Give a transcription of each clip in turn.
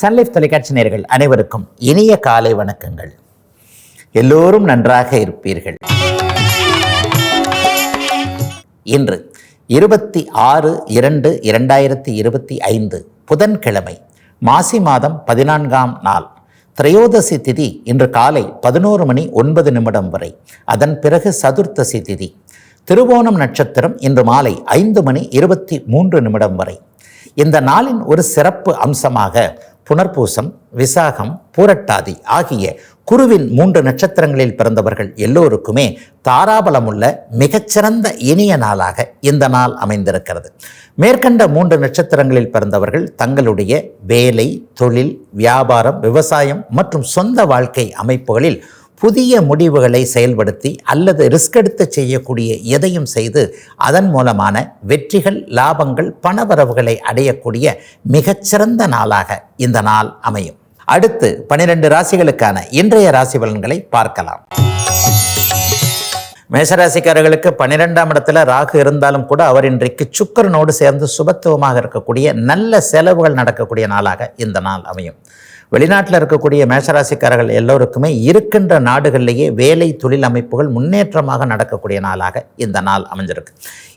Sun Life தொலைக்காட்சி நேர்கள் அனைவருக்கும் இனிய காலை வணக்கங்கள். எல்லோரும் நன்றாக இருப்பீர்கள். இன்று இருபத்தி ஆறு இரண்டு இரண்டாயிரத்தி இருபத்தி ஐந்து புதன்கிழமை மாசி மாதம் பதினான்காம் நாள் திரையோதசி திதி இன்று காலை பதினோரு மணி ஒன்பது நிமிடம் வரை. அதன் பிறகு சதுர்த்தசி திதி. திருவோணம் நட்சத்திரம் இன்று மாலை ஐந்து மணி இருபத்தி மூன்று நிமிடம் வரை. இந்த நாளின் ஒரு சிறப்பு அம்சமாக புனர்பூசம் விசாகம் பூரட்டாதி ஆகிய குருவின் மூன்று நட்சத்திரங்களில் பிறந்தவர்கள் எல்லோருக்குமே தாராபலமுள்ள மிகச்சிறந்த இனிய நாளாக இந்த நாள் அமைந்திருக்கிறது. மேற்கண்ட மூன்று நட்சத்திரங்களில் பிறந்தவர்கள் தங்களுடைய வேலை தொழில் வியாபாரம் விவசாயம் மற்றும் சொந்த வாழ்க்கை அமைப்புகளில் புதிய முடிவுகளை செயல்படுத்தி அல்லது ரிஸ்க் எடுத்து செய்யக்கூடிய எதையும் செய்து அதன் மூலமான வெற்றிகள் லாபங்கள் பணவரவுகளை அடையக்கூடிய மிகச்சிறந்த நாளாக இந்த நாள் அமையும். அடுத்து பனிரெண்டு ராசிகளுக்கான இன்றைய ராசி பலன்களை பார்க்கலாம். மேஷராசிக்காரர்களுக்கு பன்னிரெண்டாம் இடத்துல ராகு இருந்தாலும் கூட அவர் இன்றைக்கு சுக்கரனோடு சேர்ந்து சுபத்துவமாக இருக்கக்கூடிய நல்ல செலவுகள் நடக்கக்கூடிய நாளாக இந்த நாள் அமையும். வெளிநாட்டில் இருக்கக்கூடிய மேஷராசிக்காரர்கள் எல்லோருக்குமே இருக்கின்ற நாடுகளிலேயே வேலை தொழில் அமைப்புகள் முன்னேற்றமாக நடக்கக்கூடிய நாளாக இந்த நாள் அமைஞ்சிருக்கு.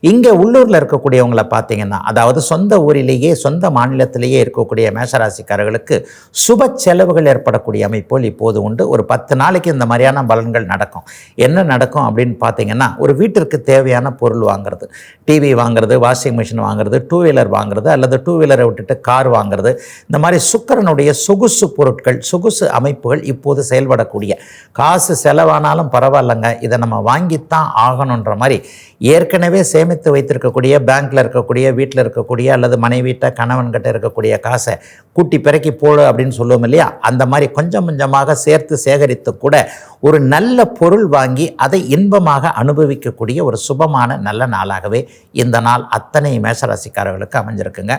இங்கே உள்ளூரில் இருக்கக்கூடியவங்களை பார்த்தீங்கன்னா அதாவது சொந்த ஊரிலேயே சொந்த மாநிலத்திலேயே இருக்கக்கூடிய மேஷராசிக்காரர்களுக்கு சுப செலவுகள் ஏற்படக்கூடிய அமைப்புகள் இப்போது உண்டு. ஒரு பத்து நாளைக்கு இந்த மாதிரியான பலன்கள் நடக்கும். என்ன நடக்கும் அப்படின்னு பார்த்தீங்கன்னா ஒரு வீட்டிற்கு தேவையான பொருள் வாங்குறது. டிவி வாங்குறது வாஷிங் மிஷின் வாங்குறது டூ வீலர் வாங்குறது அல்லது டூ வீலரை விட்டுட்டு கார் வாங்குறது. இந்த மாதிரி சுக்கரனுடைய சொகுசு பொருட்கள் சொகுசு அமைப்புகள் இப்போது செயல்படக்கூடிய. காசு செலவானாலும் பரவாயில்லைங்க. இதை நம்ம வாங்கித்தான் ஆகணுன்ற மாதிரி ஏற்கனவே சேமித்து வைத்திருக்கக்கூடிய பேங்க்கில் இருக்கக்கூடிய வீட்டில் இருக்கக்கூடிய அல்லது மனைவிட்ட கணவன்கிட்ட இருக்கக்கூடிய காசை கூட்டி பிறக்கி போடு அப்படின்னு சொல்லுவோம் இல்லையா? அந்த மாதிரி கொஞ்சம் கொஞ்சமாக சேர்த்து சேகரித்து கூட ஒரு நல்ல பொருள் வாங்கி அதை இன்பமாக அனுபவிக்கக்கூடிய ஒரு சுபமான நல்ல நாளாகவே இந்த நாள் அத்தனை மேசராசிக்காரர்களுக்கு அமைஞ்சிருக்குங்க.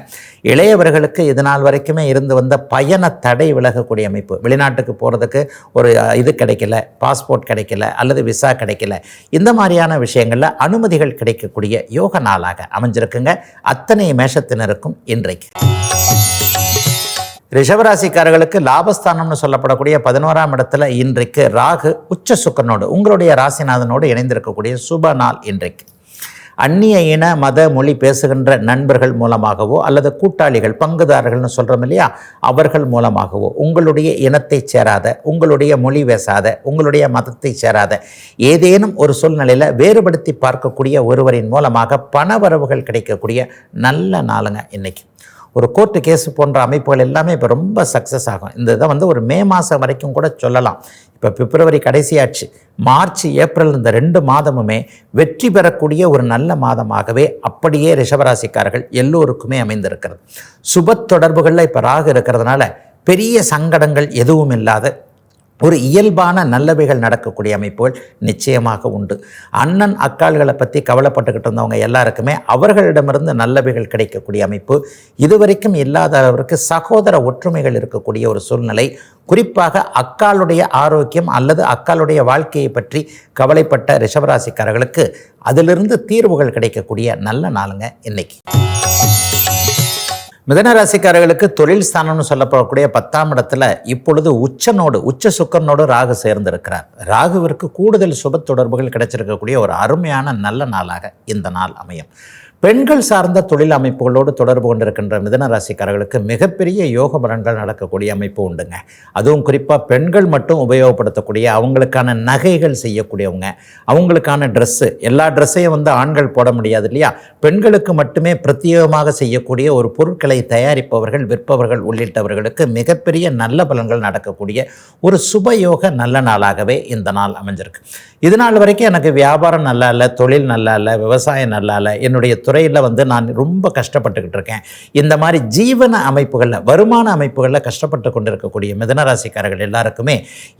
இளையவர்களுக்கு இது நாள் வரைக்குமே இருந்து வந்த பயண தடை விலகக்கூடிய அமைப்பு. வெளிநாட்டுக்கு போகிறதுக்கு ஒரு இது கிடைக்கல பாஸ்போர்ட் கிடைக்கல அல்லது விசா கிடைக்கல. இந்த மாதிரியான விஷயங்களில் நிம்மதிகள் கிடைக்கக்கூடிய யோக நாளாக அமைஞ்சிருக்குங்க. அத்தனை மேஷத்தினருக்கும் இன்றைக்கு. ரிஷபராசிக்காரர்களுக்கு லாபஸ்தானம்னு சொல்லப்படக்கூடிய பதினோராம் இடத்துல இன்றைக்கு ராகு உச்ச சுக்கரனோடு உங்களுடைய ராசிநாதனோடு இணைந்திருக்கக்கூடிய சுப நாள் இன்றைக்கு. அந்நிய இன மத மொழி பேசுகின்ற நண்பர்கள் மூலமாகவோ அல்லது கூட்டாளிகள் பங்குதாரர்கள்னு சொல்கிறோம் இல்லையா? அவர்கள் மூலமாகவோ. உங்களுடைய இனத்தை சேராத உங்களுடைய மொழி பேசாத உங்களுடைய மதத்தை சேராத ஏதேனும் ஒரு சூழ்நிலையில் வேறுபடுத்தி பார்க்கக்கூடிய ஒருவரின் மூலமாக பணவரவுகள் கிடைக்கக்கூடிய நல்ல நாளுங்க இன்றைக்கி ஒரு கோர்ட்டு கேஸ் போன்ற அமைப்புகள் எல்லாமே இப்போ ரொம்ப சக்ஸஸ் ஆகும். இந்த இதை வந்து ஒரு மே மாதம் வரைக்கும் கூட சொல்லலாம். இப்போ பிப்ரவரி கடைசியாச்சு. மார்ச் ஏப்ரல் இந்த ரெண்டு மாதமுமே வெற்றி பெறக்கூடிய ஒரு நல்ல மாதமாகவே அப்படியே ரிஷபராசிக்காரர்கள் எல்லோருக்குமே அமைந்திருக்கிறது. சுப தொடர்புகளில் இப்போ ராகு இருக்கிறதுனால பெரிய சங்கடங்கள் எதுவும் இல்லாத ஒரு இயல்பான நல்லவைகள் நடக்கக்கூடிய அமைப்புகள் நிச்சயமாக உண்டு. அண்ணன் அக்காள்களை பற்றி கவலைப்பட்டுக்கிட்டு இருந்தவங்க எல்லாருக்குமே அவர்களிடமிருந்து நல்லவைகள் கிடைக்கக்கூடிய அமைப்பு. இதுவரைக்கும் இல்லாதவருக்கு சகோதர ஒற்றுமைகள் இருக்கக்கூடிய ஒரு சூழ்நிலை. குறிப்பாக அக்காளுடைய ஆரோக்கியம் அல்லது அக்காளுடைய வாழ்க்கையை பற்றி கவலைப்பட்ட ரிஷபராசிக்காரர்களுக்கு அதிலிருந்து தீர்வுகள் கிடைக்கக்கூடிய நல்ல நாளுங்க இன்னைக்கு. மிதன ராசிக்காரர்களுக்கு தொழில் ஸ்தானம்னு சொல்லப்படக்கூடிய பத்தாம் இடத்துல இப்பொழுது உச்சனோடு உச்ச சுக்கரனோடு ராகு சேர்ந்திருக்கிறார். ராகுவிற்கு கூடுதல் சுப தொடர்புகள் கிடைச்சிருக்கக்கூடிய ஒரு அருமையான நல்ல நாளாக இந்த நாள் அமையும். பெண்கள் சார்ந்த தொழில் அமைப்புகளோடு தொடர்பு கொண்டிருக்கின்ற மிதன ராசிக்காரர்களுக்கு மிகப்பெரிய யோக பலன்கள் நடக்கக்கூடிய அமைப்பு உண்டுங்க. அதுவும் குறிப்பாக பெண்கள் மட்டும் உபயோகப்படுத்தக்கூடிய அவங்களுக்கான நகைகள் செய்யக்கூடியவங்க அவங்களுக்கான ட்ரெஸ்ஸு எல்லா ட்ரெஸ்ஸையும் வந்து ஆண்கள் போட முடியாது இல்லையா? பெண்களுக்கு மட்டுமே பிரத்யேகமாக செய்யக்கூடிய ஒரு பொருட்களை தயாரிப்பவர்கள் விற்பவர்கள் உள்ளிட்டவர்களுக்கு மிகப்பெரிய நல்ல பலன்கள் நடக்கக்கூடிய ஒரு சுபயோக நல்ல நாளாகவே இந்த நாள் அமைஞ்சிருக்கு. இது நாள் வரைக்கும் எனக்கு வியாபாரம் நல்லா இல்லை தொழில் நல்லா இல்லை விவசாயம் நல்லா இல்லை என்னுடைய துறையில் வந்து நான் ரொம்ப கஷ்டப்பட்டுக்கிட்டு இருக்கேன். இந்த மாதிரி ஜீவன அமைப்புகளில் வருமான அமைப்புகளில் கஷ்டப்பட்டு கொண்டிருக்கக்கூடிய மிதனராசிக்காரர்கள் எல்லாருக்குமே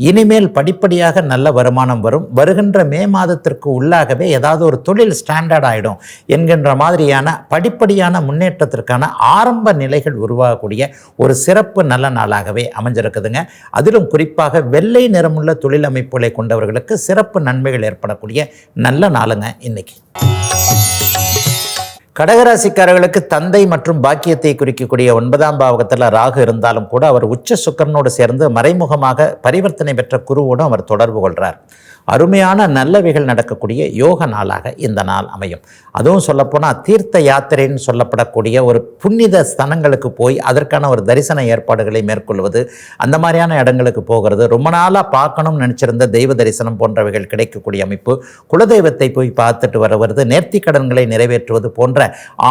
இனிமேல் படிப்படியாக நல்ல வருமானம் வரும். வருகின்ற மே மாதத்திற்கு உள்ளாகவே ஏதாவது ஒரு தொழில் ஸ்டாண்டர்ட் ஆகிடும் என்கின்ற மாதிரியான படிப்படியான முன்னேற்றத்திற்கான ஆரம்ப நிலைகள் உருவாகக்கூடிய ஒரு சிறப்பு நல்ல நாளாகவே அமைஞ்சிருக்குதுங்க. அதிலும் குறிப்பாக வெள்ளை நிறமுள்ள தொழில் அமைப்புகளை கொண்டவர்களுக்கு சிறப்பு நன்மைகள் ஏற்படக்கூடிய நல்ல நாளுங்க இன்னைக்கு. கடகராசிக்காரர்களுக்கு தந்தை மற்றும் பாக்கியத்தை குறிக்கக்கூடிய ஒன்பதாம் பாவகத்தில் ராகு இருந்தாலும் கூட அவர் உச்ச சுக்கரனோடு சேர்ந்து மறைமுகமாக பரிவர்த்தனை பெற்ற குருவோடும் அவர் தொடர்பு கொள்கிறார் அருமையான நல்லவைகள் நடக்கக்கூடிய யோக நாளாக இந்த நாள் அமையும். அதுவும் சொல்லப்போனால் தீர்த்த யாத்திரைன்னு சொல்லப்படக்கூடிய ஒரு புனித ஸ்தலங்களுக்கு போய் அதற்கான ஒரு தரிசன ஏற்பாடுகளை மேற்கொள்வது அந்த மாதிரியான இடங்களுக்கு போகிறது ரொம்ப நாளாக பார்க்கணும்னு நினச்சிருந்த தெய்வ தரிசனம் போன்றவைகள் கிடைக்கக்கூடிய அமைப்பு குலதெய்வத்தை போய் பார்த்துட்டு வருவது நேர்த்தி கடன்களை நிறைவேற்றுவது போன்ற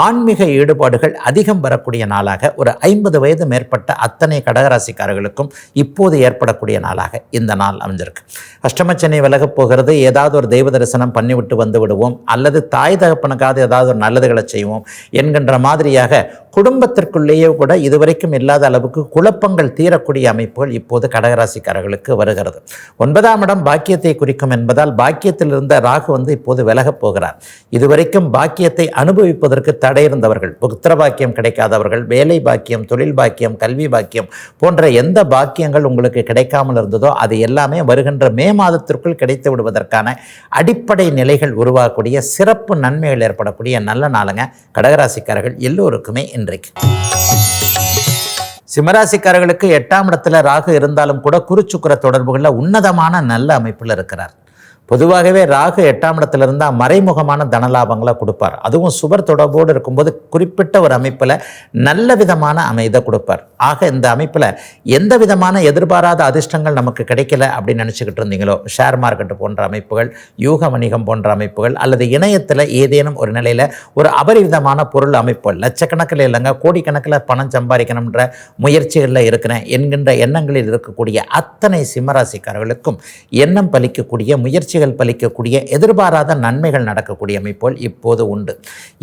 ஆன்மீக ஈடுபாடுகள் அதிகம் வரக்கூடிய நாளாக ஒரு ஐம்பது வயது மேற்பட்ட அத்தனை கடகராசிக்காரர்களுக்கும் இப்போது ஏற்படக்கூடிய நாளாக இந்த நாள் அமைஞ்சிருக்கு. அஷ்டமச்சனை விலகப் போகிறது ஏதாவது ஒரு தெய்வ தரிசனம் பண்ணிவிட்டு வந்து விடுவோம். அல்லது தாய் தகப்பனுக்காவது ஏதாவது ஒரு நல்லதுகளை செய்வோம் என்கின்ற மாதிரியாக குடும்பத்திற்குள்ளேயே கூட இதுவரைக்கும் இல்லாத அளவுக்கு குழப்பங்கள் தீரக்கூடிய அமைப்புகள் இப்போது கடகராசிக்காரர்களுக்கு வருகிறது. ஒன்பதாம் இடம் பாக்கியத்தை குறிக்கும் என்பதால் பாக்கியத்தில் இருந்த ராகு வந்து இப்போது விலகப் போகிறார். இதுவரைக்கும் பாக்கியத்தை அனுபவிப்பதற்கு தடை இருந்தவர்கள் புத்திர பாக்கியம் கிடைக்காதவர்கள் வேலை பாக்கியம் தொழில் பாக்கியம் கல்வி பாக்கியம் போன்ற எந்த பாக்கியங்கள் உங்களுக்கு கிடைக்காமல் இருந்ததோ அது எல்லாமே வருகின்ற மே மாதத்திற்குள் கிடைத்து விடுவதற்கான அடிப்படை நிலைகள் உருவாகக்கூடிய சிறப்பு நன்மைகள் ஏற்படக்கூடிய நல்ல நாளுங்க. கடகராசிக்காரர்கள் எல்லோருக்குமே இன்றைக்கு. சிம்மராசிக்காரர்களுக்கு எட்டாம் இடத்துல ராகு இருந்தாலும் கூட குருச்சுக்குர தொடர்புகளில் உன்னதமான நல்ல அமைப்பில் இருக்கிறார். பொதுவாகவே ராகு எட்டாம் இடத்துல இருந்தால் மறைமுகமான தனலாபங்களை கொடுப்பார். அதுவும் சுவர் தொடர்போடு இருக்கும்போது குறிப்பிட்ட ஒரு அமைப்பில் நல்ல விதமான அமைதை கொடுப்பார். ஆக இந்த அமைப்பில் எந்த விதமான எதிர்பாராத அதிர்ஷ்டங்கள் நமக்கு கிடைக்கல அப்படின்னு நினச்சிக்கிட்டு இருந்தீங்களோ ஷேர் மார்க்கெட்டு போன்ற அமைப்புகள் யூக வணிகம் போன்ற அமைப்புகள் அல்லது இணையத்தில் ஏதேனும் ஒரு நிலையில் ஒரு அபரிவிதமான பொருள் அமைப்புகள் லட்சக்கணக்கில் இல்லைங்க கோடிக்கணக்கில் பணம் சம்பாதிக்கணுன்ற முயற்சிகளில் இருக்கிறேன் என்கின்ற எண்ணங்களில் இருக்கக்கூடிய அத்தனை சிம்மராசிக்காரர்களுக்கும் எண்ணம் பலிக்கக்கூடிய முயற்சிகள் பலிக்கக்கூடிய எதிர்பாராத நன்மைகள் நடக்கக்கூடிய அமைப்புகள் இப்போது உண்டு.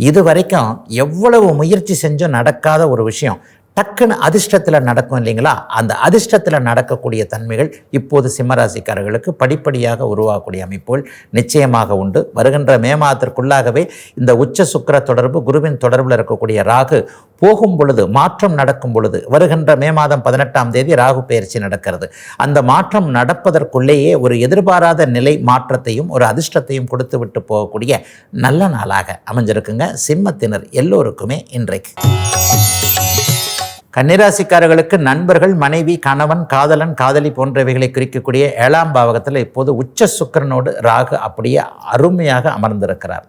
இது வரைக்கும் எவ்வளவு முயற்சி செஞ்சும் நடக்காத ஒரு விஷயம் டக்குன்னு அதிர்ஷ்டத்தில் நடக்கும் இல்லைங்களா? அந்த அதிர்ஷ்டத்தில் நடக்கக்கூடிய தன்மைகள் இப்போது சிம்மராசிக்காரர்களுக்கு படிப்படியாக உருவாகக்கூடிய அமைப்புகள் நிச்சயமாக உண்டு. வருகின்ற மே மாதத்திற்குள்ளாகவே இந்த உச்ச சுக்கர தொடர்பு குருவின் தொடர்பில் இருக்கக்கூடிய ராகு போகும் பொழுது மாற்றம் நடக்கும் பொழுது வருகின்ற மே மாதம் பதினெட்டாம் தேதி ராகு பயிற்சி நடக்கிறது. அந்த மாற்றம் நடப்பதற்குள்ளேயே ஒரு எதிர்பாராத நிலை மாற்றத்தையும் ஒரு அதிர்ஷ்டத்தையும் கொடுத்து விட்டு போகக்கூடிய நல்ல நாளாக அமைஞ்சிருக்குங்க. சிம்மத்தினர் எல்லோருக்குமே இன்றைக்கு. கன்னிராசிக்காரர்களுக்கு நண்பர்கள் மனைவி கணவன் காதலன் காதலி போன்றவைகளை குறிக்கக்கூடிய ஏழாம் பாவகத்தில் இப்போது உச்ச சுக்கிரனோடு ராகு அப்படியே அருமையாக அமர்ந்திருக்கிறார்.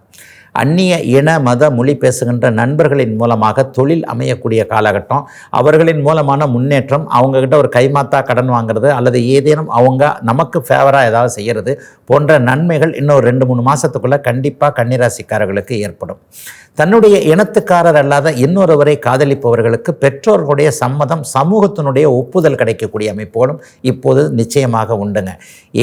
அந்நிய இன மத மொழி பேசுகின்ற நண்பர்களின் மூலமாக தொழில் அமையக்கூடிய காலகட்டம். அவர்களின் மூலமான முன்னேற்றம் அவங்கக்கிட்ட ஒரு கைமாத்தா கடன் வாங்குறது அல்லது ஏதேனும் அவங்க நமக்கு ஃபேவராக ஏதாவது செய்கிறது போன்ற நன்மைகள் இன்னும் ரெண்டு மூணு மாதத்துக்குள்ளே கண்டிப்பாக கன்னிராசிக்காரர்களுக்கு ஏற்படும். தன்னுடைய இனத்துக்காரர் அல்லாத இன்னொருவரை காதலிப்பவர்களுக்கு பெற்றோர்களுடைய சம்மதம் சமூகத்தினுடைய ஒப்புதல் கிடைக்கக்கூடிய அமைப்போடும் இப்போது நிச்சயமாக உண்டுங்க.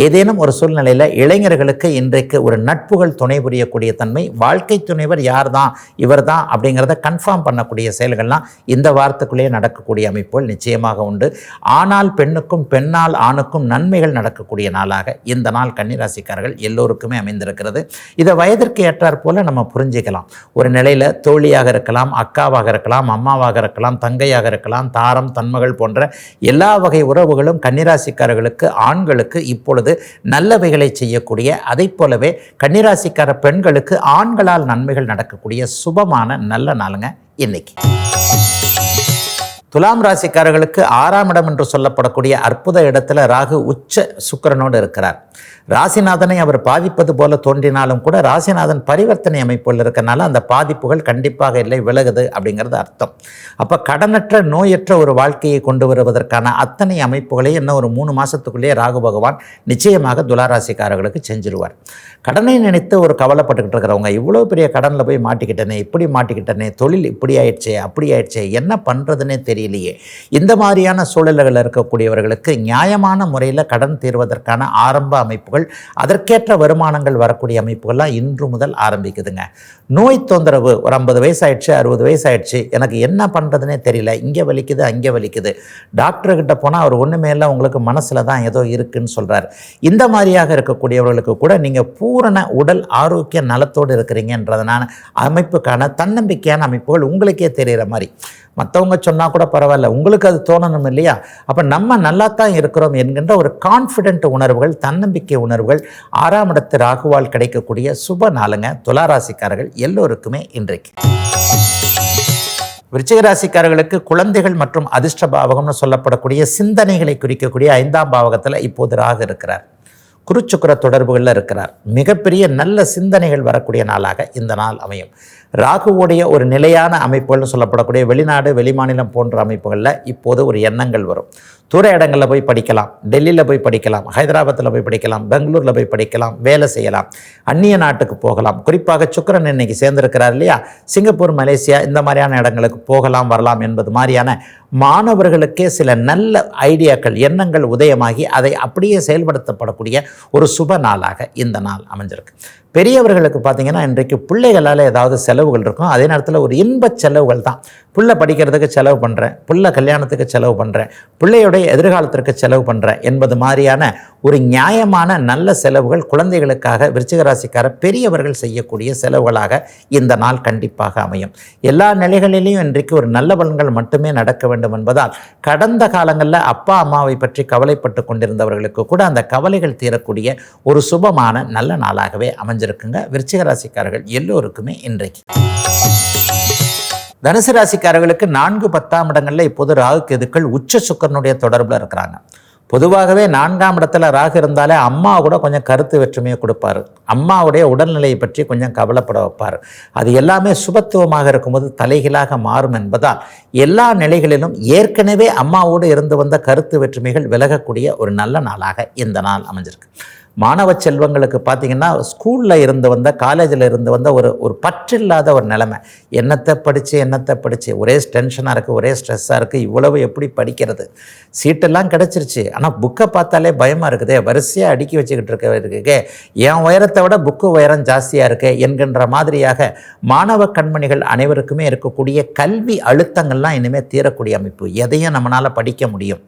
ஏதேனும் ஒரு சூழ்நிலையில் இளைஞர்களுக்கு இன்றைக்கு ஒரு நட்புகள் துணை புரியக்கூடிய தன்மை வாழ்க்கை துணைவர் யார் தான் இவர் தான் அப்படிங்கிறத கன்ஃபார்ம் பண்ணக்கூடிய செயல்கள்லாம் இந்த வாரத்துக்குள்ளேயே நடக்கக்கூடிய அமைப்புகள் நிச்சயமாக உண்டு. ஆனால் பெண்ணுக்கும் பெண்ணால் ஆணுக்கும் நன்மைகள் நடக்கக்கூடிய நாளாக இந்த நாள் கன்னிராசிக்காரர்கள் எல்லோருக்குமே அமைந்திருக்கிறது. இதை வயதிற்கு ஏற்றாற் போல நம்ம புரிஞ்சுக்கலாம். ஒரு நிலையில் தோழியாக இருக்கலாம் அக்காவாக இருக்கலாம் அம்மாவாக இருக்கலாம் தங்கையாக இருக்கலாம் தாரம் தன்மகள் போன்ற எல்லா வகை உறவுகளும் கன்னிராசிக்காரர்களுக்கு ஆண்களுக்கு இப்பொழுது நல்லவைகளை செய்யக்கூடிய அதை போலவே கன்னிராசிக்கார பெண்களுக்கு ஆண்கள் உங்களால் நன்மைகள் நடக்கக்கூடிய சுபமான நல்ல நாளுங்க இன்னைக்கு. துலாம் ராசிக்காரர்களுக்கு ஆறாம் இடம் என்று சொல்லப்படக்கூடிய அற்புத இடத்துல ராகு உச்ச சுக்கிரனோடு இருக்கிறார். ராசிநாதனை அவர் பாதிப்பது போல தோன்றினாலும் கூட ராசிநாதன் பரிவர்த்தனை அமைப்புகள் இருக்கனால அந்த பாதிப்புகள் கண்டிப்பாக இல்லை விலகுது அப்படிங்கிறது அர்த்தம். அப்போ கடனற்ற நோயற்ற ஒரு வாழ்க்கையை கொண்டு வருவதற்கான அத்தனை அமைப்புகளையும் இன்னும் ஒரு மூணு மாதத்துக்குள்ளேயே ராகு பகவான் நிச்சயமாக துளாராசிக்காரர்களுக்கு செஞ்சிருவார். கடனை நினைத்து ஒரு கவலைப்பட்டுக்கிட்டு இருக்கிறவங்க இவ்வளோ பெரிய கடனில் போய் மாட்டிக்கிட்டனே இப்படி மாட்டிக்கிட்டனே தொழில் இப்படி ஆயிடுச்சே அப்படி ஆயிடுச்சே என்ன பண்ணுறதுனே தெரியலையே. இந்த மாதிரியான சூழல்களில் இருக்கக்கூடியவர்களுக்கு நியாயமான முறையில் கடன் தீர்வதற்கான ஆரம்ப அமைப்புகள் அதற்கேற்ற வருமானங்கள் வரக்கூடிய அமைப்புகள்லாம் இன்று முதல் ஆரம்பிக்குதுங்க. நோய் தொந்தரவு ஒரு ஐம்பது வயசாயிடுச்சு அறுபது வயசாயிடுச்சு எனக்கு என்ன பண்ணுறதுனே தெரியல. இங்கே வலிக்குது அங்கே வலிக்குது. டாக்டர்கிட்ட போனால் அவர் ஒன்றுமே இல்லை உங்களுக்கு மனசில் தான் ஏதோ இருக்குன்னு சொல்கிறார் இந்த மாதிரியாக இருக்கக்கூடியவர்களுக்கு கூட நீங்கள் பூரண உடல் ஆரோக்கிய நலத்தோடு இருக்கிறீங்கன்றதுனால அமைப்புக்கான தன்னம்பிக்கையான அமைப்புகள் உங்களுக்கே தெரிகிற மாதிரி. மற்றவங்க சொன்னால் கூட பரவாயில்ல. உங்களுக்கு அது தோணணும் இல்லையா? அப்போ நம்ம நல்லா தான் இருக்கிறோம் என்கின்ற ஒரு கான்ஃபிடென்ட் உணர்வுகள் தன்னம்பிக்கை உணர்வுகள் ஆறாம் இடத்து ராகுவால் கிடைக்கக்கூடிய சுப நாளுங்க துளாராசிக்காரர்கள் எல்லோருக்குமே இன்றைக்கு. விருச்சிகராசிக்காரர்களுக்கு குழந்தைகள் மற்றும் அதிர்ஷ்ட பாவகம்னு சொல்லப்படக்கூடிய சிந்தனைகளை குறிக்கக்கூடிய ஐந்தாம் பாவகத்தில் இப்போது ராகு இருக்கிறார். குருச்சுக்கர தொடர்புகளில் இருக்கிறார். மிகப்பெரிய நல்ல சிந்தனைகள் வரக்கூடிய நாளாக இந்த நாள் அமையும். ராகுவுடைய ஒரு நிலையான அமைப்புகள்னு சொல்லப்படக்கூடிய வெளிநாடு வெளிமாநிலம் போன்ற அமைப்புகளில் இப்போது ஒரு எண்ணங்கள் வரும். தூர இடங்களில் போய் படிக்கலாம் டெல்லியில் போய் படிக்கலாம் ஹைதராபாத்தில் போய் படிக்கலாம் பெங்களூரில் போய் படிக்கலாம் வேலை செய்யலாம் அந்நிய நாட்டுக்கு போகலாம். குறிப்பாக சுக்கரன் இன்னைக்கு சேர்ந்திருக்கிறார் இல்லையா? சிங்கப்பூர் மலேசியா இந்த மாதிரியான இடங்களுக்கு போகலாம் வரலாம் என்பது மாதிரியான மாணவர்களுக்கே சில நல்ல ஐடியாக்கள் எண்ணங்கள் உதயமாகி அதை அப்படியே செயல்படுத்தப்படக்கூடிய ஒரு சுப நாளாக இந்த நாள் அமைஞ்சிருக்கு. பெரியவர்களுக்கு பார்த்தீங்கன்னா இன்றைக்கு பிள்ளைகளால் ஏதாவது செலவுகள் இருக்கும். அதே நேரத்தில் ஒரு இன்பச் செலவுகள் தான். புள்ள படிக்கிறதுக்கு செலவு பண்ணுறேன் புள்ள கல்யாணத்துக்கு செலவு பண்ணுறேன் பிள்ளையுடைய எதிர்காலத்திற்கு செலவு பண்ணுறேன் என்பது மாதிரியான ஒரு நியாயமான நல்ல செலவுகள் குழந்தைகளுக்காக விருச்சிகராசிக்கார பெரியவர்கள் செய்யக்கூடிய செலவுகளாக இந்த நாள் கண்டிப்பாக அமையும். எல்லா நிலைகளிலையும் இன்றைக்கு ஒரு நல்ல பலன்கள் மட்டுமே நடக்க வேண்டும் என்பதால் கடந்த காலங்களில் அப்பா அம்மாவை பற்றி கவலைப்பட்டு கொண்டிருந்தவர்களுக்கு கூட அந்த கவலைகள் தீரக்கூடிய ஒரு சுபமான நல்ல நாளாகவே அமைஞ்சிருக்குங்க. விருச்சிகராசிக்காரர்கள் எல்லோருக்குமே இன்றைக்கு. தனுசு ராசிக்காரர்களுக்கு நான்கு பத்தாம் இடங்களில் இப்போது ராகு கேதுக்கள் உச்ச சுக்கரனுடைய தொடர்பில் இருக்கிறாங்க. பொதுவாகவே நான்காம் இடத்துல ராகு இருந்தாலே அம்மா கூட கொஞ்சம் கருத்து வேற்றுமையை கொடுப்பாரு. அம்மாவுடைய உடல்நிலையை பற்றி கொஞ்சம் கவலைப்பட வைப்பார். அது எல்லாமே சுபத்துவமாக இருக்கும்போது தலைகீழாக மாறும் என்பதால் எல்லா நிலைகளிலும் ஏற்கனவே அம்மாவோடு இருந்து வந்த கருத்து வேற்றுமைகள் விலகக்கூடிய ஒரு நல்ல நாளாக இந்த நாள் அமைஞ்சிருக்கு. மாணவ செல்வங்களுக்கு பார்த்திங்கன்னா ஸ்கூலில் இருந்து வந்த காலேஜில் இருந்து வந்த ஒரு ஒரு பற்றில்லாத ஒரு நிலைமை. என்னத்தை படித்து என்னத்தை படித்து ஒரே டென்ஷனாக இருக்குது ஒரே ஸ்ட்ரெஸ்ஸாக இருக்குது இவ்வளவு எப்படி படிக்கிறது? சீட்டெல்லாம் கிடச்சிருச்சு. ஆனால் புக்கை பார்த்தாலே பயமாக இருக்குதே. வரிசையாக அடுக்கி வச்சுக்கிட்டு இருக்க இருக்கே. என் உயரத்தை விட புக்கு உயரம் ஜாஸ்தியாக இருக்கு என்கின்ற மாதிரியாக மாணவ கண்மணிகள் அனைவருக்குமே இருக்கக்கூடிய கல்வி அழுத்தங்கள்லாம் இனிமேல் தீரக்கூடிய அமைப்பு. எதையும் நம்மளால் படிக்க முடியும்.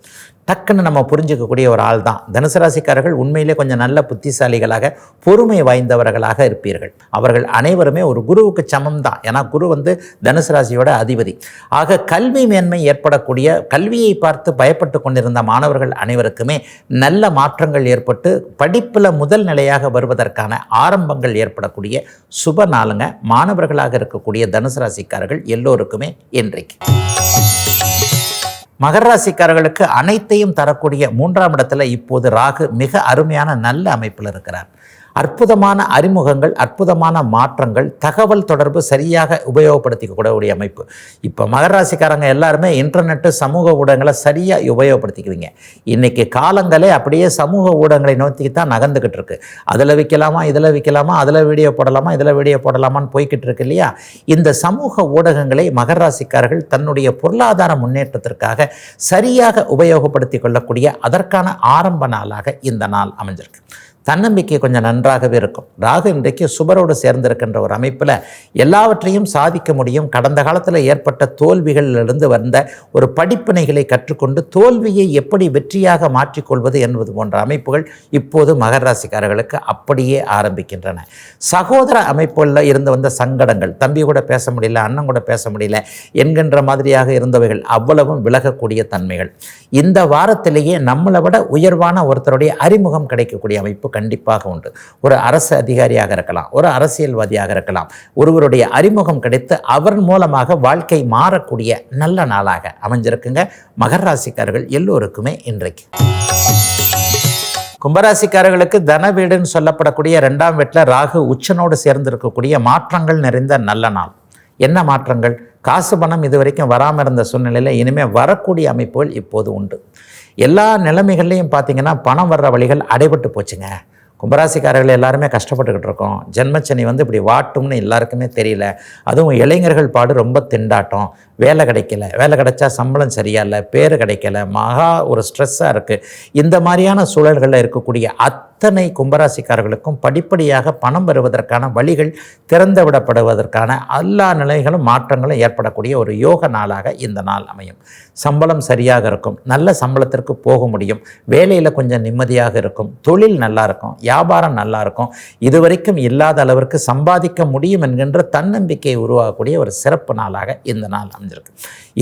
டக்குன்னு நம்ம புரிஞ்சுக்கக்கூடிய ஒரு ஆள் தான் தனுசு ராசிக்காரர்கள் உண்மையிலே கொஞ்சம் நல்ல புத்திசாலிகளாக பொறுமை வாய்ந்தவர்களாக இருப்பீர்கள். அவர்கள் அனைவருமே ஒரு குருவுக்கு சமம் தான் ஏன்னா குரு வந்து தனுசு ராசியோட அதிபதி. ஆக கல்வி மேன்மை ஏற்படக்கூடிய கல்வியை பார்த்து பயப்பட்டு கொண்டிருந்த மாணவர்கள் அனைவருக்குமே நல்ல மாற்றங்கள் ஏற்பட்டு படிப்பில் முதல் நிலையாக வருவதற்கான ஆரம்பங்கள் ஏற்படக்கூடிய சுப நாளுங்க மாணவர்களாக இருக்கக்கூடிய தனுசு ராசிக்காரர்கள் எல்லோருக்குமே இன்றைக்கு. மகர ராசிக்காரர்களுக்கு அனைத்தையும் தரக்கூடிய மூன்றாம் இடத்துல இப்போது ராகு மிக அருமையான நல்ல அமைப்பில் இருக்கிறார். அற்புதமான அறிமுகங்கள் அற்புதமான மாற்றங்கள் தகவல் தொடர்பு சரியாக உபயோகப்படுத்திக்கக்கூடிய அமைப்பு. இப்போ மகராசிக்காரங்க எல்லாருமே இன்டர்நெட்டு சமூக ஊடகங்களை சரியாக உபயோகப்படுத்திக்குவீங்க இன்றைக்கி காலங்களே அப்படியே சமூக ஊடகங்களை நோக்கி தான் நகர்ந்துக்கிட்டு இருக்கு. அதில் விற்கலாமா இதில் விற்கலாமா அதில் வீடியோ போடலாமா இதில் வீடியோ போடலாமான்னு போய்கிட்டு இருக்கு இல்லையா? இந்த சமூக ஊடகங்களை மகராசிக்காரர்கள் தன்னுடைய பொருளாதார முன்னேற்றத்திற்காக சரியாக உபயோகப்படுத்தி கொள்ளக்கூடிய அதற்கான ஆரம்ப நாளாக இந்த நாள் அமைஞ்சிருக்கு. தன்னம்பிக்கை கொஞ்சம் நன்றாகவே இருக்கும். ராகு இன்றைக்கு சுபரோடு சேர்ந்திருக்கின்ற ஒரு அமைப்பில் எல்லாவற்றையும் சாதிக்க முடியும். கடந்த காலத்தில் ஏற்பட்ட தோல்விகளிலிருந்து வந்த ஒரு படிப்பினைகளை கற்றுக்கொண்டு தோல்வியை எப்படி வெற்றியாக மாற்றிக்கொள்வது என்பது போன்ற அமைப்புகள் இப்போது மகர ராசிக்காரர்களுக்கு அப்படியே ஆரம்பிக்கின்றன. சகோதர அமைப்புகளில் இருந்து வந்த சங்கடங்கள் தம்பி கூட பேச முடியல அண்ணன் கூட பேச முடியல என்கின்ற மாதிரியாக இருந்தவைகள் அவ்வளவும் விலகக்கூடிய தன்மைகள். இந்த வாரத்திலேயே நம்மளை விட உயர்வான ஒருத்தருடைய அறிமுகம் கிடைக்கக்கூடிய அமைப்பு கண்டிப்பாக உண்டு. ஒரு அரசு அதிகாரியாக இருக்கலாம் ஒரு அரசியல்வாதியாக இருக்கலாம் ஒருவருடைய அறிமுகம் கிடைத்து அவர் மூலமாக வாழ்க்கை மாறக்கூடிய நல்ல நாளாக அமைஞ்சிருக்குங்க. மகர ராசிக்காரர்கள் எல்லோருக்குமே இன்றைக்கு. கும்பராசிக்காரர்களுக்கு தன வீடுன்னு சொல்லப்படக்கூடிய ரெண்டாம் வீட்டில் ராகு உச்சனோடு சேர்ந்து இருக்கக்கூடிய மாற்றங்கள் நிறைந்த நல்ல நாள். என்ன மாற்றங்கள்? காசு பணம் இது வரைக்கும் வராமல் இருந்த சூழ்நிலையில் இனிமேல் வரக்கூடிய அமைப்புகள் இப்போது உண்டு. எல்லா நிலைமைகள்லையும் பார்த்தீங்கன்னா பணம் வர்ற வழிகள் அடைபட்டு போச்சுங்க. கும்பராசிக்காரர்கள் எல்லாருமே கஷ்டப்பட்டுக்கிட்டு இருக்கோம். ஜென்மச்சனி வந்து இப்படி வாட்டும்னு எல்லாருக்குமே தெரியல. அதுவும் இளைஞர்கள் பாடு ரொம்ப திண்டாட்டம். வேலை கிடைக்கல. வேலை கிடைச்சா சம்பளம் சரியா இல்லை பேர் கிடைக்கல. மகா ஒரு ஸ்ட்ரெஸ்ஸாக இருக்குது இந்த மாதிரியான சூழல்களில் இருக்கக்கூடிய அத்தனை கும்பராசிக்காரர்களுக்கும் படிப்படியாக பணம் வருவதற்கான வழிகள் திறந்து விடப்படுவதற்கான எல்லா நிலைகளும் மாற்றங்களும் ஏற்படக்கூடிய ஒரு யோக நாளாக இந்த நாள் அமையும். சம்பளம் சரியாக இருக்கும். நல்ல சம்பளத்திற்கு போக முடியும். வேலையில் கொஞ்சம் நிம்மதியாக இருக்கும். தொழில் நல்லா இருக்கும். வியாபாரம் நல்லா இருக்கும் இதுவரைக்கும் இல்லாத அளவிற்கு சம்பாதிக்க முடியும் என்கின்ற தன்னம்பிக்கையை உருவாக்கக்கூடிய ஒரு சிறப்பு நாளாக இந்த நாள் அமைஞ்சிருக்கு.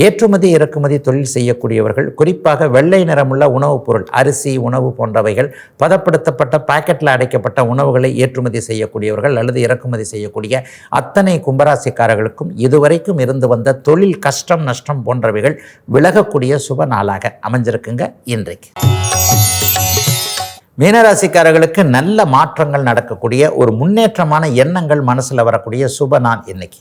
ஏற்றுமதி இறக்குமதி தொழில் செய்யக்கூடியவர்கள் குறிப்பாக வெள்ளை நிறமுள்ள உணவுப் பொருள் அரிசி உணவு போன்றவைகள் பதப்படுத்தப்பட்ட பாக்கெட்டில் அடைக்கப்பட்ட உணவுகளை ஏற்றுமதி செய்யக்கூடியவர்கள் அல்லது இறக்குமதி செய்யக்கூடிய அத்தனை கும்பராசிக்காரர்களுக்கும் இதுவரைக்கும் இருந்து வந்த தொழில் கஷ்டம் நஷ்டம் போன்றவைகள் விலகக்கூடிய சுப நாளாக அமைஞ்சிருக்குங்க இன்றைக்கு. மீனராசிக்காரர்களுக்கு நல்ல மாற்றங்கள் நடக்கக்கூடிய ஒரு முன்னேற்றமான எண்ணங்கள் மனசில் வரக்கூடிய சுப நான் இன்னைக்கு.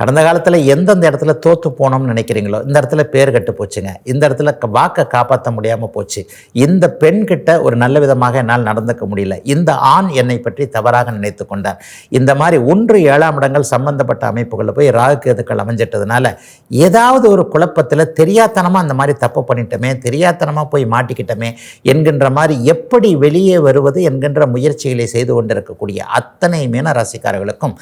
கடந்த காலத்தில் எந்தெந்த இடத்துல தோற்று போனோம்னு நினைக்கிறீங்களோ இந்த இடத்துல பேர் கட்டு போச்சுங்க. இந்த இடத்துல வாக்கை காப்பாற்ற முடியாமல் போச்சு. இந்த பெண் கிட்ட ஒரு நல்ல விதமாக என்னால் நடந்துக்க முடியல. இந்த ஆண் என்னை பற்றி தவறாக நினைத்து கொண்டார். இந்த மாதிரி ஒன்று ஏழாம் இடங்கள் சம்பந்தப்பட்ட அமைப்புகளில் போய் ராகு கேதுக்கள் அமைஞ்சிட்டதுனால ஏதாவது ஒரு குழப்பத்தில் தெரியாத்தனமாக அந்த மாதிரி தப்பு பண்ணிட்டோமே தெரியாத்தனமாக போய் மாட்டிக்கிட்டோமே என்கின்ற மாதிரி எப்படி வெளியே வருவது என்கின்ற முயற்சிகளை செய்து கொண்டிருக்கக்கூடிய அத்தனை மீன ராசிக்காரர்களுக்கும்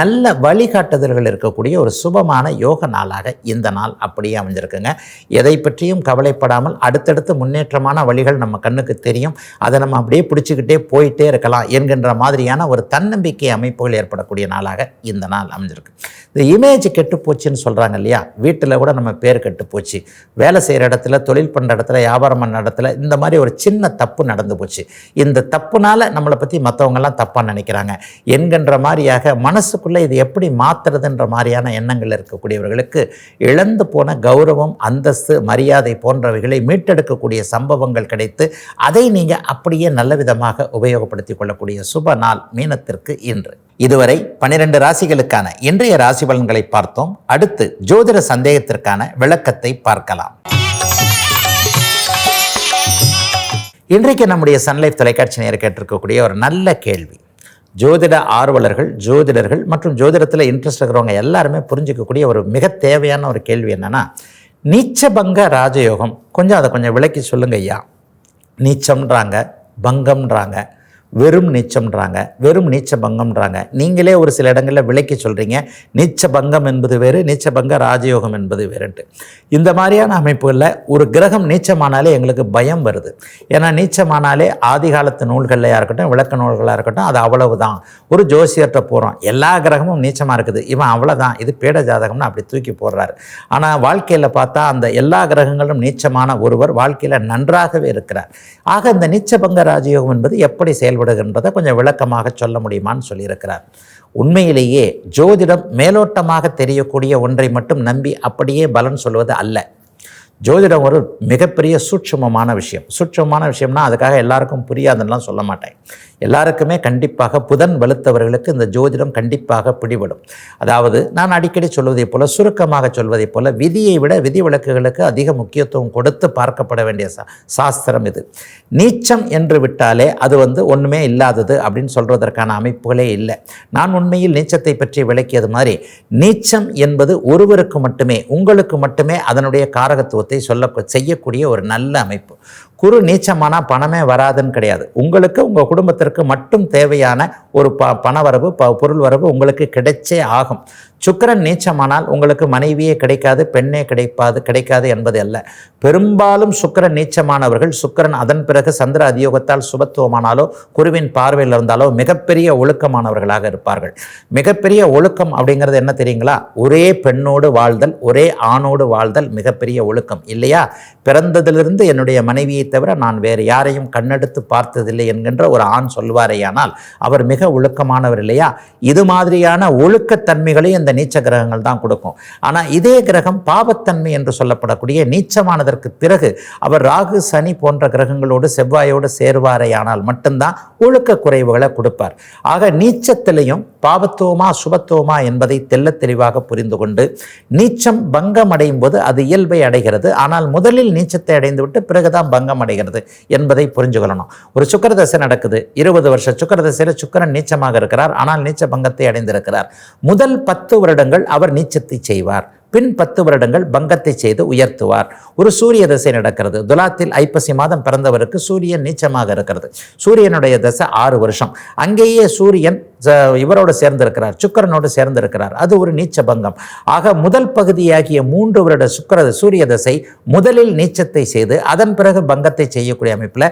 நல்ல வழிகாட்டுதல்கள் இருக்கக்கூடிய ஒரு சுபமான யோக நாளாக இந்த நாள் அப்படியே அமைஞ்சிருக்குங்க. எதை பற்றியும் கவலைப்படாமல் அடுத்தடுத்து முன்னேற்றமான வழிகள் நம்ம கண்ணுக்கு தெரியும். அதை நம்ம அப்படியே பிடிச்சிக்கிட்டே போயிட்டே இருக்கலாம் என்கின்ற மாதிரியான ஒரு தன்னம்பிக்கை அமைப்புகள் ஏற்படக்கூடிய நாளாக இந்த நாள் அமைஞ்சிருக்கு. இந்த இமேஜ் கெட்டு போச்சுன்னு சொல்கிறாங்க இல்லையா? வீட்டில் கூட நம்ம பேர் கெட்டு போச்சு. வேலை செய்கிற இடத்துல தொழில் பண்ணுற இடத்துல வியாபாரம் பண்ண இடத்துல இந்த மாதிரி ஒரு சின்ன தப்பு நடந்து போச்சு. இந்த தப்புனால நம்மளை பற்றி மற்றவங்கெல்லாம் தப்பாக நினைக்கிறாங்க. என்கின்ற மாதிரியாக மனசுக்குள்ளே இது எப்படி மாற்றுறதுன்ற மாதிரியான எண்ணங்கள் இருக்கக்கூடியவர்களுக்கு இழந்து போன கௌரவம் அந்தஸ்து மரியாதை போன்றவைகளை மீட்டெடுக்கக்கூடிய சம்பவங்கள் கிடைத்து அதை நீங்கள் அப்படியே நல்ல விதமாக உபயோகப்படுத்திக் கொள்ளக்கூடிய சுப நாள் மீனத்திற்கு இன்று. இதுவரை பனிரெண்டு ராசிகளுக்கான இன்றைய ராசி பலன்களை பார்த்தோம். அடுத்து ஜோதிட சந்தேகத்திற்கான விளக்கத்தை பார்க்கலாம். இன்றைக்கு நம்முடைய சன்லைஃப் தொலைக்காட்சி நேர கேட்டிருக்கக்கூடிய ஒரு நல்ல கேள்வி. ஜோதிட ஆர்வலர்கள் ஜோதிடர்கள் மற்றும் ஜோதிடத்தில் இன்ட்ரெஸ்ட் இருக்கிறவங்க எல்லாருமே புரிஞ்சிக்கக்கூடிய ஒரு மிக தேவையான ஒரு கேள்வி என்னென்னா நீச்சபங்க ராஜயோகம். கொஞ்சம் அதை கொஞ்சம் விளக்கி சொல்லுங்க ஐயா. நீச்சம்ன்றாங்க பங்கம்ன்றாங்க வெறும் நீச்சம்ன்றாங்க. வெறும் நீச்ச பங்கம்ன்றாங்க நீங்களே ஒரு சில இடங்களில் விளக்கி சொல்கிறீங்க நீச்ச பங்கம் என்பது வேறு நீச்ச பங்க ராஜயோகம் என்பது வேறுன்ட்டு. இந்த மாதிரியான அமைப்புகளில் ஒரு கிரகம் நீச்சமானாலே எங்களுக்கு பயம் வருது. ஏன்னா நீச்சமானாலே ஆதி காலத்து நூல்கள்லையாக இருக்கட்டும் விளக்க நூல்களாக இருக்கட்டும் அது அவ்வளவு தான் ஒரு ஜோசியர்கிட்ட போகிறோம் எல்லா கிரகமும் நீச்சமாக இருக்குது. இவன் அவ்வளோதான் இது பேட ஜாதகம்னு அப்படி தூக்கி போடுறாரு. ஆனால் வாழ்க்கையில் பார்த்தா அந்த எல்லா கிரகங்களும் நீச்சமான ஒருவர் வாழ்க்கையில் நன்றாகவே இருக்கிறார். ஆக இந்த நீச்சபங்க ராஜயோகம் என்பது எப்படி செயல்படுகின்றதை கொஞ்சம் விளக்கமாக சொல்ல முடியுமான்னு சொல்லியிருக்கிறார். உண்மையிலேயே ஜோதிடம் மேலோட்டமாக தெரியக்கூடிய ஒன்றை மட்டும் நம்பி அப்படியே பலன் சொல்வது அல்ல. ஜோதிடம் ஒரு மிகப்பெரிய சூட்சமமான விஷயம். சூட்சமமான விஷயம்னா அதுக்காக எல்லாருக்கும் புரியாதுன்னெலாம் சொல்ல மாட்டேன். எல்லாருக்குமே கண்டிப்பாக புதன் வலுத்தவர்களுக்கு இந்த ஜோதிடம் கண்டிப்பாக பிடிபடும். அதாவது நான் அடிக்கடி சொல்வதைப் போல சுருக்கமாக சொல்வதைப் போல விதியை விட விதி விலக்குகளுக்கு அதிக முக்கியத்துவம் கொடுத்து பார்க்கப்பட வேண்டிய சா சாஸ்திரம் இது. நீச்சம் என்று விட்டாலே அது வந்து ஒன்றுமே இல்லாதது அப்படின்னு சொல்வதற்கான அமைப்புகளே இல்லை. நான் உண்மையில் நீச்சத்தை பற்றி விளக்கியது மாதிரி நீச்சம் என்பது ஒருவருக்கு மட்டுமே உங்களுக்கு மட்டுமே அதனுடைய காரகத்துவத்தை சொல்ல செய்யக்கூடிய ஒரு நல்ல அமைப்பு. குரு நீச்சமானால் பணமே வராதுன்னு கிடையாது. உங்களுக்கு உங்கள் குடும்பத்திற்கு மட்டும் தேவையான ஒரு ப பணவரவு ப பொருள் வரவு உங்களுக்கு கிடைச்சே ஆகும். சுக்கிரன் நீச்சமானால் உங்களுக்கு மனைவியே கிடைக்காது பெண்ணே கிடைப்பாது கிடைக்காது என்பது அல்ல. பெரும்பாலும் சுக்கிரன் நீச்சமானவர்கள் சுக்கிரன் அதன் பிறகு சந்திர அதியோகத்தால் சுபத்துவமானாலோ குருவின் பார்வையில் இருந்தாலோ மிகப்பெரிய ஒழுக்கமானவர்களாக இருப்பார்கள். மிகப்பெரிய ஒழுக்கம் அப்படிங்கிறது என்ன தெரியுங்களா? ஒரே பெண்ணோடு வாழ்தல் ஒரே ஆணோடு வாழ்தல் மிகப்பெரிய ஒழுக்கம். இல்லையா? பிறந்ததிலிருந்து என்னுடைய மனைவியை தவிர நான் வேறு யாரையும் கண்ணெடுத்து பார்த்ததில்லை என்கின்ற ஒரு ஆண் சொல்வாரேயானால் அவர் மிக ஒழுக்கமானவர் இல்லையா? இது மாதிரியான ஒழுக்கத்தன்மைகளை இந்த நீச்ச கிரகங்கள் தான் கொடுக்கும். ஆனால் இதே கிரகம் பாவத்தன்மை என்று சொல்லப்படக்கூடிய நீச்சமானதற்கு பிறகு அவர் ராகு சனி போன்ற கிரகங்களோடு செவ்வாயோடு சேருவாரேயானால் மட்டும்தான் ஒழுக்க குறைவுகளை கொடுப்பார். ஆக நீச்சத்திலையும் பாவத்துவமா சுபத்துவமா என்பதை தெல்ல தெளிவாக புரிந்து கொண்டு நீச்சம் பங்கம் அடையும் போது அது இயல்பை அடைகிறது. ஆனால் முதலில் நீச்சத்தை அடைந்துவிட்டு பிறகுதான் பங்கம் அடைகிறது என்பதை புரிஞ்சு கொள்ளணும். ஒரு சுக்கரதசை நடக்குது. இருபது வருஷ சுக்கரதசையில் சுக்கரன் நீச்சமாக இருக்கிறார். ஆனால் நீச்ச பங்கத்தை அடைந்திருக்கிறார். முதல் பத்து வருடங்கள் அவர் நீச்சத்தை செய்வார். பின் பத்து வருடங்கள் பங்கத்தை செய்து உயர்த்துவார். ஒரு சூரிய தசை நடக்கிறது. துலாத்தில் ஐப்பசி மாதம் பிறந்தவருக்கு சூரியன் நீச்சமாக இருக்கிறது. சூரியனுடைய தசை ஆறு வருஷம். அங்கேயே சூரியன் இவரோடு சேர்ந்திருக்கிறார். சுக்கரனோடு சேர்ந்திருக்கிறார். அது ஒரு நீச்ச பங்கம். ஆக முதல் பகுதியாகிய மூன்று வருட சுக்கிர சூரிய தசை முதலில் நீச்சத்தை செய்து அதன் பிறகு பங்கத்தை செய்யக்கூடிய அமைப்பில்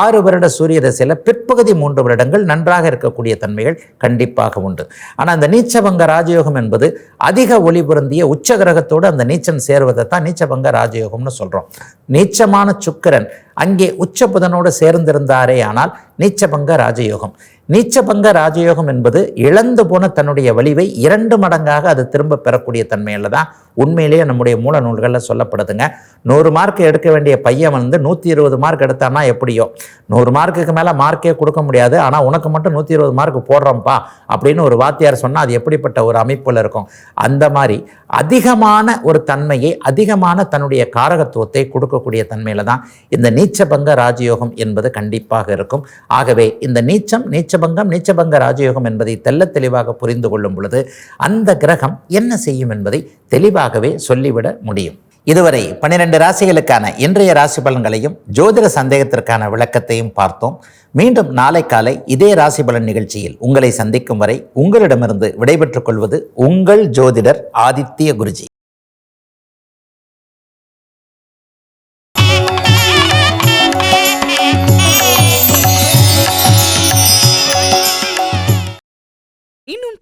ஆறு வருட சூரிய தசையில் பிற்பகுதி மூன்று வருடங்கள் நன்றாக இருக்கக்கூடிய தன்மைகள் கண்டிப்பாக உண்டு. ஆனால் அந்த நீச்சபங்க ராஜயோகம் என்பது அதிக ஒளி பொருந்திய உச்சக கிரகத்தோடு அந்த நீச்சன் சேருவதை தான் நீச்சபங்க ராஜயோகம்னு சொல்கிறோம் நீச்சமான சுக்கிரன் அங்கே உச்ச புதனோடு சேர்ந்திருந்தாரே ஆனால் நீச்சபங்க ராஜயோகம். நீச்சபங்க ராஜயோகம் என்பது இழந்து போன தன்னுடைய வலிவை இரண்டு மடங்காக அது திரும்ப பெறக்கூடிய தன்மையில் தான் உண்மையிலேயே நம்முடைய மூல நூல்களில் சொல்லப்படுதுங்க. நூறு மார்க் எடுக்க வேண்டிய பையன் வந்து நூற்றி இருபது மார்க் எடுத்தானா எப்படியோ? நூறு மார்க்குக்கு மேலே மார்க்கே கொடுக்க முடியாது. ஆனால் உனக்கு மட்டும் நூற்றி இருபது மார்க் போடுறோம்ப்பா அப்படின்னு ஒரு வாத்தியார் சொன்னால் அது எப்படிப்பட்ட ஒரு அமைப்பில் இருக்கும்? அந்த மாதிரி அதிகமான ஒரு தன்மையை அதிகமான தன்னுடைய காரகத்துவத்தை கொடுக்கக்கூடிய தன்மையில் தான் இந்த நீச்சபங்க ராஜயோகம் என்பது கண்டிப்பாக இருக்கும். ஆகவே இந்த நீச்சம் நீச்சபங்கம் நீச்சபங்க ராஜயோகம் என்பதை தெல்ல தெளிவாக புரிந்து கொள்ளும் பொழுது அந்த கிரகம் என்ன செய்யும் என்பதை தெளிவாகவே சொல்லிவிட முடியும். இதுவரை பன்னிரண்டு ராசிகளுக்கான இன்றைய ராசி பலன்களையும் ஜோதிட சந்தேகத்திற்கான விளக்கத்தையும் பார்த்தோம். மீண்டும் நாளை காலை இதே ராசி பலன் நிகழ்ச்சியில் உங்களை சந்திக்கும் வரை உங்களிடமிருந்து விடைபெற்றுக் கொள்வது உங்கள் ஜோதிடர் ஆதித்ய குருஜி.